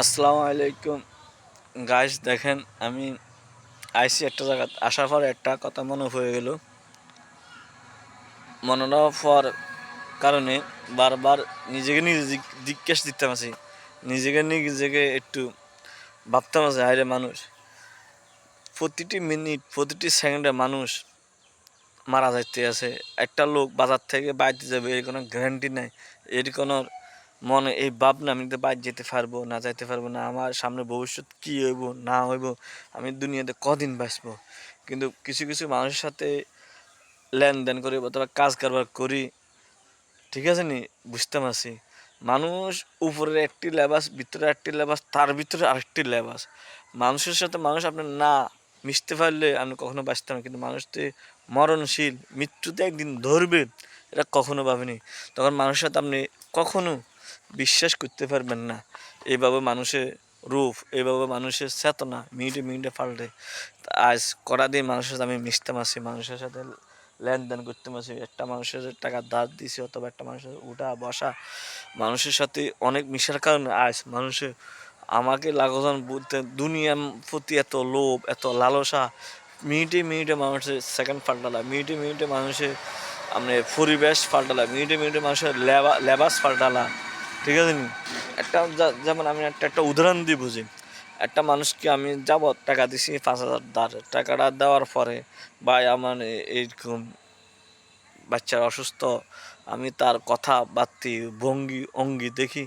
আসসালামু আলাইকুম। গাইস দেখেন, আমি আইসি একটা জায়গা আসার পর একটা কথা মনে হয়ে গেল। মনে হওয়ার কারণে বারবার নিজেকে নিজে জিজ্ঞেস দিতে আছি। নিজেকে নিজেকে একটু ভাবতাম আছে হায়রে মানুষ, প্রতিটি মিনিট, প্রতিটি সেকেন্ডে মানুষ মারা যাইতে আছে। একটা লোক বাজার থেকে বাইরে যাবে, এর কোনো গ্যারান্টি নাই, এর কোনো মনে এই ভাবনা আমি তো বাইরে যেতে পারব, না যাইতে পারব না, আমার সামনে ভবিষ্যৎ কী হইব, না হইব, আমি দুনিয়াতে কদিন বাঁচবো? কিন্তু কিছু কিছু মানুষের সাথে লেনদেন করি অথবা কাজ কারবার করি, ঠিক আছে নি? বুঝতে পারছি। মানুষ উপরের একটি লেবাস ভিতরে একটি লেবাস, তার ভিতরে আরেকটি লেবাস। মানুষের সাথে মানুষ আপনি না মিশতে পারলে আপনি কখনো বাঁচতে না, কিন্তু মানুষ তো মরণশীল, মৃত্যুতে একদিন ধরবে, এটা কখনো ভাবেনি। তখন মানুষের সাথে আপনি কখনো বিশ্বাস করতে পারবেন না। এইভাবে মানুষের রূপ এইভাবে মানুষের চেতনা মিনিটে মিনিটে পাল্টে। আজ কটা দিন মানুষের সাথে আমি মিশতে পারছি মানুষের সাথে লেনদেন করতে পারছি একটা মানুষের টাকা ধার দিছি অথবা একটা মানুষের উঠা বসা। মানুষের সাথে অনেক মিশার কারণে আজ মানুষের আমাকে লাভবান বলতে দুনিয়ার প্রতি এত লোভ, এত লালসা। মিনিটে মিনিটে মানুষের সেকেন্ড পাল্টালা মিনিটে মিনিটে মানুষের আপনি পরিবেশ পাল্টালা মিনিটে মিনিটে মানুষের লেবা, লেবাস পাল্টালা ঠিক আছে একটা যেমন আমি একটা একটা উদাহরণ দিয়ে বুঝি। একটা মানুষকে আমি যাব টাকা দিছি পাঁচ হাজার ধার টাকাটা দেওয়ার পরে বা আমার এইরকম বাচ্চার অসুস্থ, আমি তার কথা বাত্তি, ভঙ্গি, অঙ্গি দেখি।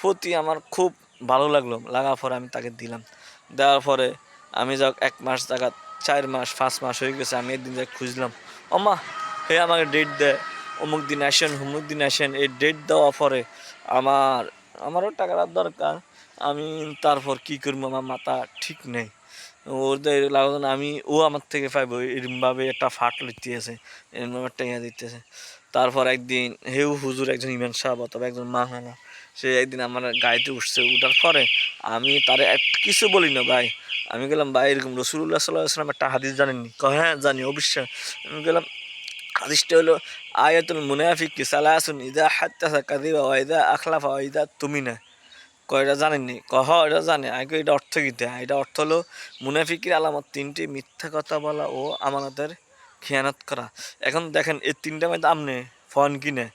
প্রতি আমার খুব ভালো লাগল। লাগার পরে আমি তাকে দিলাম। দেওয়ার পরে আমি যাক এক মাস জায়গা চার মাস, পাঁচ মাস হয়ে গেছে, আমি একদিন যাই খুঁজলাম। ওমা, হে আমাকে ডেট দেয় অমুক দিন আসেন, হুমুক দিন আসেন, এই ডেট দেওয়ার পরে আমার, আমারও টাকার দরকার। আমি তারপর কি করব? আমার মাথা ঠিক নেই। ওদের লাগতো আমি, ও আমার থেকে পাইবো। এরমভাবে একটা ফাট লিখতেছে এরমভাবে ইয়া দিতেছে। তারপর একদিন হেউ হুজুর, একজন ইমান সাহেব অথবা একজন মাহানা, সে একদিন আমার গাড়িতে উঠছে, উঠার পরে আমি তারে এক- কিছু বলি না ভাই। আমি গেলাম, ভাই, এরকম রসুল্লাহ সাল্লাহ আসলাম একটা হাদিস জানেননি? হ্যাঁ জানি, অবশ্যই। আমি গেলাম হাদিসটা হলো আয়াতুল মুনাফিক কি সালাসুন, ইদা হাত্তাসা কাদিবা ওয়া ইদা আখলাফা ওয়া ইদা তুমিনা। কয়টা জানেননি? কহ এটা জানে। আগে এটা অর্থ কি দেয়? এটা অর্থ হলো মুনাফিকের আলামত তিনটি, মিথ্যা কথা বলা ও আমানতের খেয়ানত করা। এখন দেখেন, এই তিনটা মধ্যে আপনি ফোন কিনে,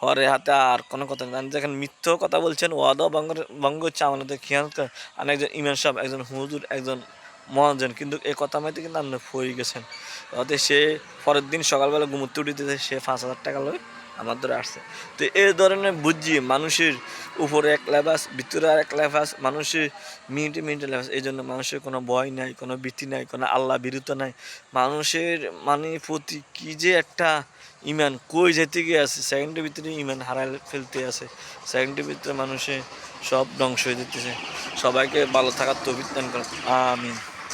হরে হাতে আর কোনো কথা নেই। দেখেন মিথ্য কথা বলছেন ওয়াদা ভঙ্গ ভঙ্গ হচ্ছে আমাদের খেয়ানত করা। আর একজন ইমান সাহেব, একজন হুজুর, একজন মহাজন, কিন্তু এই কথা মধ্যে কিন্তু আপনি ফই গেছেন। তাতে সে পরের দিন সকালবেলা ঘুমোতে উঠিতেছে সে পাঁচ হাজার টাকা লয় আমার ধরে আসছে। তো এই ধরনের বুঝি মানুষের উপরে এক লেবাস, ভিতরে আর এক লেবাস, মানুষের মিনিটে মিনিটে লেবাস, এই জন্য মানুষের কোনো ভয় নাই, কোনো ভীতি নাই, কোনো আল্লাহ বিরুদ্ধ নাই। মানুষের মানে প্রতি কি যে একটা ইমান কই যেতে গিয়ে আছে, সেকেন্ডের ভিতরে ইমান হারাই ফেলতে আছে, সেকেন্ডের ভিতরে মানুষের সব ধ্বংস হয়ে যেতেছে। সবাইকে ভালো থাকার তৌফিক দান করে আমিন।